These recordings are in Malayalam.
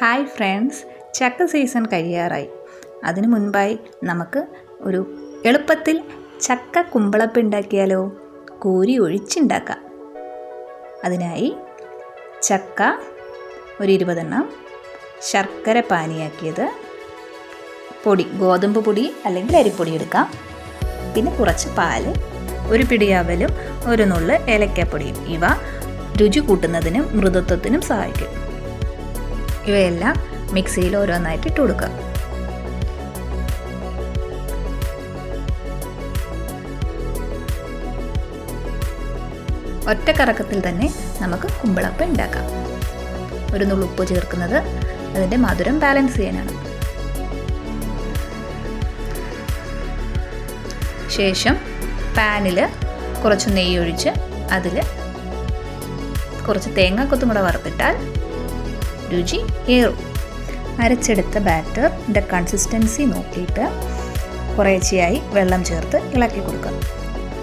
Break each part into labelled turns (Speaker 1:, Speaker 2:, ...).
Speaker 1: ഹായ് ഫ്രണ്ട്സ് ചക്ക സീസൺ കഴിയാറായി. അതിനു മുൻപായി നമുക്ക് ഒരു എളുപ്പത്തിൽ ചക്ക കുമ്പളപ്പ് ഉണ്ടാക്കിയാലോ? കോരി ഒഴിച്ചുണ്ടാക്കാം. അതിനായി ചക്ക ഒരു ഇരുപതെണ്ണം ശർക്കര പാനിയാക്കിയത് പൊടി ഗോതമ്പ് പൊടി അല്ലെങ്കിൽ അരിപ്പൊടി എടുക്കാം. പിന്നെ കുറച്ച് പാൽ ഒരു പിടി അവലും ഒരു നുള്ള് ഏലക്കാപ്പൊടിയും. ഇവ രുചി കൂട്ടുന്നതിനും മൃദുത്വത്തിനും സഹായിക്കും. ഇവയെല്ലാം മിക്സിയിൽ ഓരോന്നായിട്ട് ഇട്ട് കൊടുക്കുക. ഒറ്റ കറക്കത്തിൽ തന്നെ നമുക്ക് കുമ്പിളപ്പം ഉണ്ടാക്കാം. ഒരു നുള്ളുപ്പ് ചേർക്കുന്നത് അതിന്റെ മധുരം ബാലൻസ് ചെയ്യാനാണ്. ശേഷം പാനിൽ കുറച്ച് നെയ്യ് ഒഴിച്ച് അതിൽ കുറച്ച് തേങ്ങാക്കൊത്തും കൂടെ വറുത്തിട്ടാൽ രുചി ഏറും. അരച്ചെടുത്ത ബാറ്ററിന്റെ കൺസിസ്റ്റൻസി നോക്കിയിട്ട് കുറേശ്ശെയായി വെള്ളം ചേർത്ത് ഇളക്കി കൊടുക്കുക.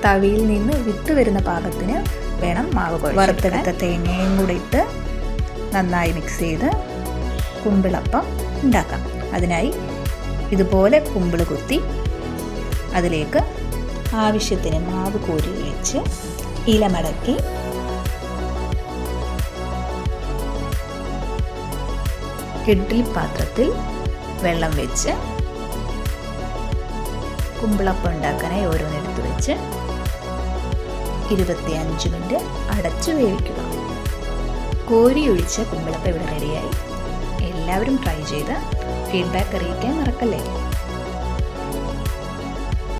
Speaker 1: തവിയിൽ നിന്ന് വിട്ടുവരുന്ന പാകത്തിന് വേണം മാവ് വറുത്തെടുത്ത തേങ്ങയും കൂടി ഇട്ട് നന്നായി മിക്സ് ചെയ്ത് കുമ്പിളപ്പം ഉണ്ടാക്കാം. അതിനായി ഇതുപോലെ കുമ്പിൾ കുത്തി അതിലേക്ക് ആവശ്യത്തിന് മാവ് കോരി ഒഴിച്ച് ഇല മടക്കി ഇഡ്ഡലി പാത്രത്തിൽ വെള്ളം വെച്ച് കുമ്പിളപ്പം ഉണ്ടാക്കാനായി ഓരോന്നെടുത്ത് വെച്ച് ഇരുപത്തിയഞ്ച് മിനിറ്റ് അടച്ചു വേവിക്കുക. കോരി ഒഴിച്ച കുമ്പിളപ്പം ഇവിടെ റെഡിയായി എല്ലാവരും ട്രൈ ചെയ്ത് ഫീഡ്ബാക്ക് അറിയിക്കാൻ മറക്കല്ലേ?